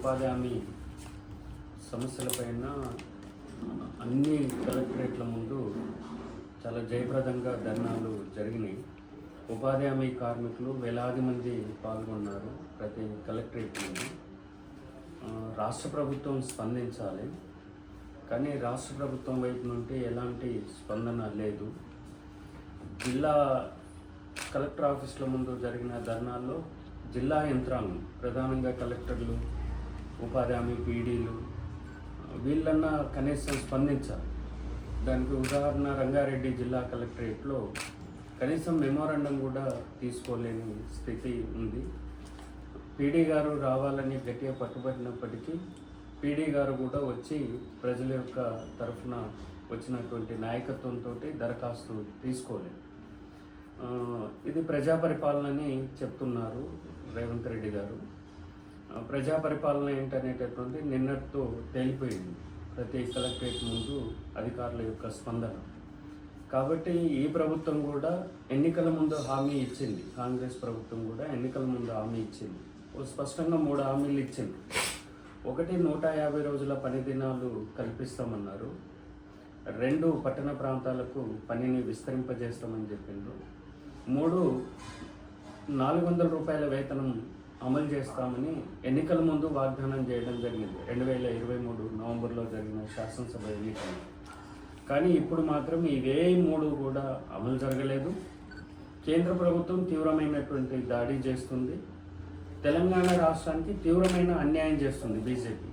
ఉపాధి హామీ సమస్యలపైన అన్ని కలెక్టరేట్ల ముందు చాలా జయప్రదంగా ధర్నాలు జరిగినాయి. ఉపాధి హామీ కార్మికులు వేలాది మంది పాల్గొన్నారు ప్రతి కలెక్టరేట్ నుండి రాష్ట్ర ప్రభుత్వం స్పందించాలి. కానీ రాష్ట్ర ప్రభుత్వం వైపు నుండి ఎలాంటి స్పందన లేదు. జిల్లా కలెక్టర్ ఆఫీసుల ముందు జరిగిన ధర్నాల్లో జిల్లా యంత్రాంగం ప్రధానంగా కలెక్టర్లు ఉపాధి హామీ పీడీలు వీళ్ళన్నా కనీసం స్పందించాలి. దానికి ఉదాహరణ రంగారెడ్డి జిల్లా కలెక్టరేట్లో కనీసం మెమోరాండం కూడా తీసుకోలేని స్థితి ఉంది. పీడీ గారు రావాలని గట్టిగా పట్టుబడినప్పటికీ పీడీ గారు కూడా వచ్చి ప్రజల యొక్క తరఫున వచ్చినటువంటి నాయకత్వంతో దరఖాస్తు తీసుకోలేదు. ఇది ప్రజా పరిపాలనని చెప్తున్నారు రేవంత్ రెడ్డి గారు. ప్రజా పరిపాలన ఏంటనేటటువంటి నిన్నటితో తేలిపోయింది. ప్రతి కలెక్టరేట్ ముందు అధికారుల యొక్క స్పందన. కాబట్టి ఈ ప్రభుత్వం కూడా ఎన్నికల ముందు హామీ ఇచ్చింది. కాంగ్రెస్ ప్రభుత్వం కూడా ఎన్నికల ముందు హామీ ఇచ్చింది. ఓ స్పష్టంగా మూడు హామీలు ఇచ్చింది. ఒకటి నూట యాభై రోజుల పని దినాలు కల్పిస్తామన్నారు. రెండు పట్టణ ప్రాంతాలకు పనిని విస్తరింపజేస్తామని చెప్పిండ్రు. మూడు నాలుగు వందల రూపాయల వేతనం అమలు చేస్తామని ఎన్నికల ముందు వాగ్దానం చేయడం జరిగింది. రెండు వేల ఇరవై మూడు నవంబర్లో జరిగిన శాసనసభ ఎన్నికలు. కానీ ఇప్పుడు మాత్రం ఇవే మూడు కూడా అమలు జరగలేదు. కేంద్ర ప్రభుత్వం తీవ్రమైనటువంటి దాడి చేస్తుంది. తెలంగాణ రాష్ట్రానికి తీవ్రమైన అన్యాయం చేస్తుంది బీజేపీ.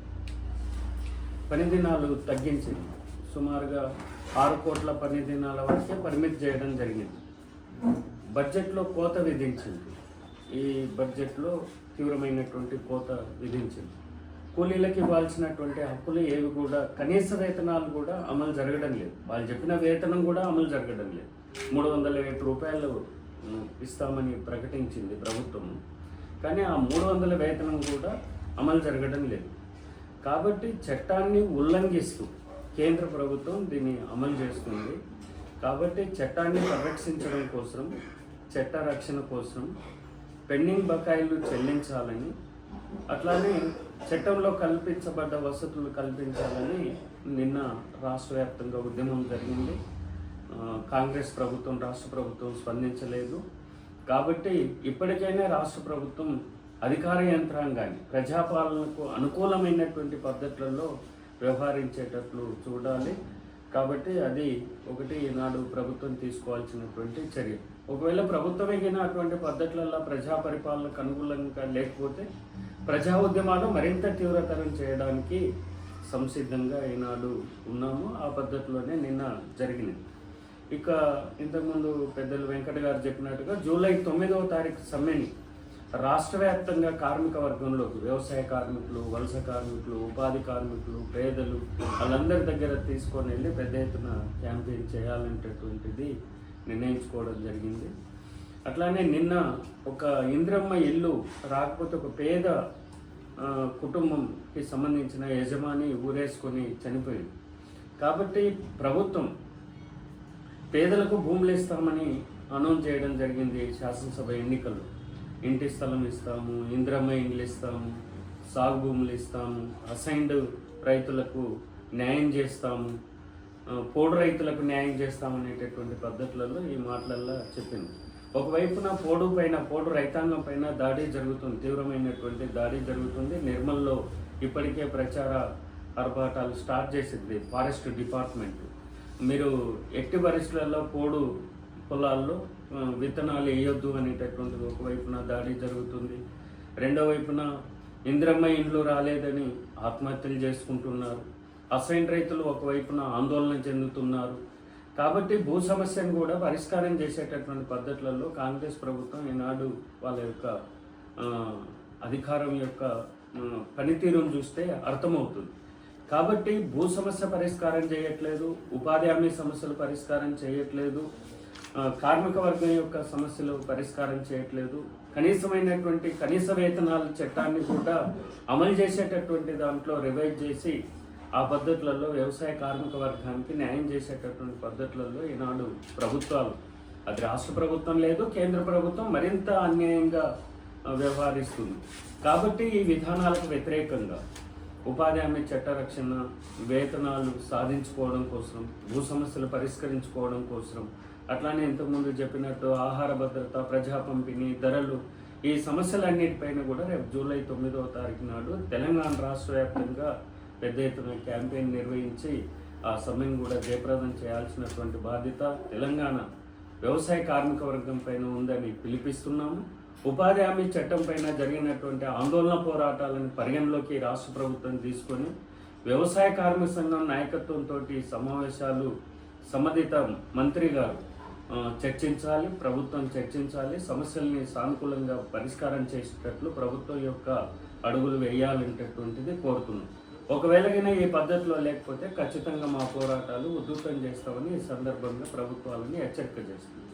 పని దినాలు తగ్గించింది. సుమారుగా ఆరు కోట్ల పని దినాల వరకే పరిమితి చేయడం జరిగింది. బడ్జెట్లో కోత విధించింది. ఈ బడ్జెట్లో తీవ్రమైనటువంటి కోత విధించింది. కూలీలకు ఇవ్వాల్సినటువంటి హక్కులు ఏవి కూడా కనీస వేతనాలు కూడా అమలు జరగడం లేదు. వాళ్ళు చెప్పిన వేతనం కూడా అమలు జరగడం లేదు. మూడు వందల ఏడు రూపాయలు ఇస్తామని ప్రకటించింది ప్రభుత్వం కానీ ఆ మూడు వందల వేతనం కూడా అమలు జరగడం లేదు. కాబట్టి చట్టాన్ని ఉల్లంఘిస్తూ కేంద్ర ప్రభుత్వం దీన్ని అమలు చేస్తుంది. కాబట్టి చట్టాన్ని పరిరక్షించడం కోసం చట్ట రక్షణ కోసం పెండింగ్ బకాయిలు చెల్లించాలని అట్లానే చట్టంలో కల్పించబడ్డ వసతులు కల్పించాలని నిన్న రాష్ట్ర వ్యాప్తంగా ఉద్యమం జరిగింది. కాంగ్రెస్ ప్రభుత్వం రాష్ట్ర ప్రభుత్వం స్పందించలేదు. కాబట్టి ఇప్పటికైనా రాష్ట్ర ప్రభుత్వం అధికార యంత్రాంగాన్ని ప్రజాపాలనకు అనుకూలమైనటువంటి పద్ధతులలో వ్యవహరించేటట్లు చూడాలి. కాబట్టి అది ఒకటి ఈనాడు ప్రభుత్వం తీసుకోవాల్సినటువంటి చర్య. ఒకవేళ ప్రభుత్వం ఎగిన అటువంటి పద్ధతులలో ప్రజా పరిపాలనకు అనుకూలంగా లేకపోతే ప్రజా ఉద్యమాలు మరింత తీవ్రతరం చేయడానికి సంసిద్ధంగా ఈనాడు ఉన్నాము. ఆ పద్ధతిలోనే నిన్న జరిగినది. ఇక ఇంతకుముందు పెద్దలు వెంకట గారు చెప్పినట్టుగా జూలై తొమ్మిదవ తారీఖు సమ్మెని రాష్ట్ర వ్యాప్తంగా కార్మిక వర్గంలోకి వ్యవసాయ కార్మికులు వలస కార్మికులు ఉపాధి కార్మికులు పేదలు వాళ్ళందరి దగ్గర తీసుకొని వెళ్ళి పెద్ద ఎత్తున క్యాంపెయిన్ చేయాలనేటటువంటిది నిర్ణయించుకోవడం జరిగింది. అట్లానే నిన్న ఒక ఇంద్రమ్మ ఇల్లు రాకపోతే ఒక పేద కుటుంబంకి సంబంధించిన యజమాని ఊరేసుకొని చనిపోయింది. కాబట్టి ప్రభుత్వం పేదలకు భూములు ఇస్తామని అనౌన్స్ చేయడం జరిగింది శాసనసభ ఎన్నికల్లో. ఇంటి స్థలం ఇస్తాము ఇంద్రమ్మ ఇండ్లు ఇస్తాము సాగు భూములు ఇస్తాము అసైన్డ్ రైతులకు న్యాయం చేస్తాము పోడు రైతులకు న్యాయం చేస్తామనేటటువంటి పద్ధతులలో ఈ మాటలల్లో చెప్పింది. ఒకవైపున పోడు పైన పోడు రైతాంగం పైన దాడి జరుగుతుంది తీవ్రమైనటువంటి దాడి జరుగుతుంది. నిర్మల్లో ఇప్పటికే ప్రచార ఆర్భాటాలు స్టార్ట్ చేసింది ఫారెస్ట్ డిపార్ట్మెంట్. మీరు ఎట్టి పరిస్థితులలో పోడు పొలాల్లో విత్తనాలు వేయొద్దు అనేటటువంటిది ఒకవైపున దాడి జరుగుతుంది. రెండో వైపున ఇంద్రమ్మ ఇండ్లు రాలేదని ఆత్మహత్యలు చేసుకుంటున్నారు. అసైన్ రైతులు ఒకవైపున ఆందోళన చెందుతున్నారు. కాబట్టి భూ సమస్యను కూడా పరిష్కారం చేసేటటువంటి పద్ధతులలో కాంగ్రెస్ ప్రభుత్వం ఈనాడు వాళ్ళ యొక్క అధికారం యొక్క పనితీరును చూస్తే అర్థమవుతుంది. కాబట్టి భూ సమస్య పరిష్కారం చేయట్లేదు ఉపాధి హామీ సమస్యలు పరిష్కారం చేయట్లేదు కార్మిక వర్గం యొక్క సమస్యలు పరిష్కారం చేయట్లేదు. కనీసమైనటువంటి కనీస వేతనాల చట్టాన్ని కూడా అమలు చేసేటటువంటి దాంట్లో రివైజ్ చేసి ఆ పద్ధతులలో వ్యవసాయ కార్మిక వర్గానికి న్యాయం చేసేటటువంటి పద్ధతులలో ఈనాడు ప్రభుత్వాలు. అది రాష్ట్ర ప్రభుత్వం లేదు కేంద్ర ప్రభుత్వం మరింత అన్యాయంగా వ్యవహరిస్తుంది. కాబట్టి ఈ విధానాలకు వ్యతిరేకంగా ఉపాధి హామీ చట్ట రక్షణ వేతనాలు సాధించుకోవడం కోసం భూ సమస్యలు పరిష్కరించుకోవడం కోసం అట్లానే ఇంతకుముందు చెప్పినట్టు ఆహార భద్రత ప్రజా పంపిణీ ధరలు ఈ సమస్యలన్నిటిపైన కూడా రేపు జూలై తొమ్మిదవ తారీఖు నాడు తెలంగాణ రాష్ట్ర వ్యాప్తంగా పెద్ద ఎత్తున క్యాంపెయిన్ నిర్వహించి ఆ సమయం కూడా జయప్రదం చేయాల్సినటువంటి బాధ్యత తెలంగాణ వ్యవసాయ కార్మిక వర్గం పైన ఉందని పిలిపిస్తున్నాము. ఉపాధి హామీ చట్టం పైన జరిగినటువంటి ఆందోళన పోరాటాలను పరిగణలోకి రాష్ట్ర ప్రభుత్వం తీసుకొని వ్యవసాయ కార్మిక సంఘం నాయకత్వంతో సమావేశాలు సంబంధిత మంత్రి గారు చర్చించాలి ప్రభుత్వం చర్చించాలి సమస్యల్ని సానుకూలంగా పరిష్కారం చేసేటట్లు ప్రభుత్వం యొక్క అడుగులు వేయాలనేటటువంటిది కోరుతున్నాం. ఒకవేళ ఈ పద్ధతిలో లేకపోతే ఖచ్చితంగా మా పోరాటాలు ఉధృతం చేస్తామని ఈ సందర్భంగా ప్రభుత్వాలని హెచ్చరిక చేస్తుంది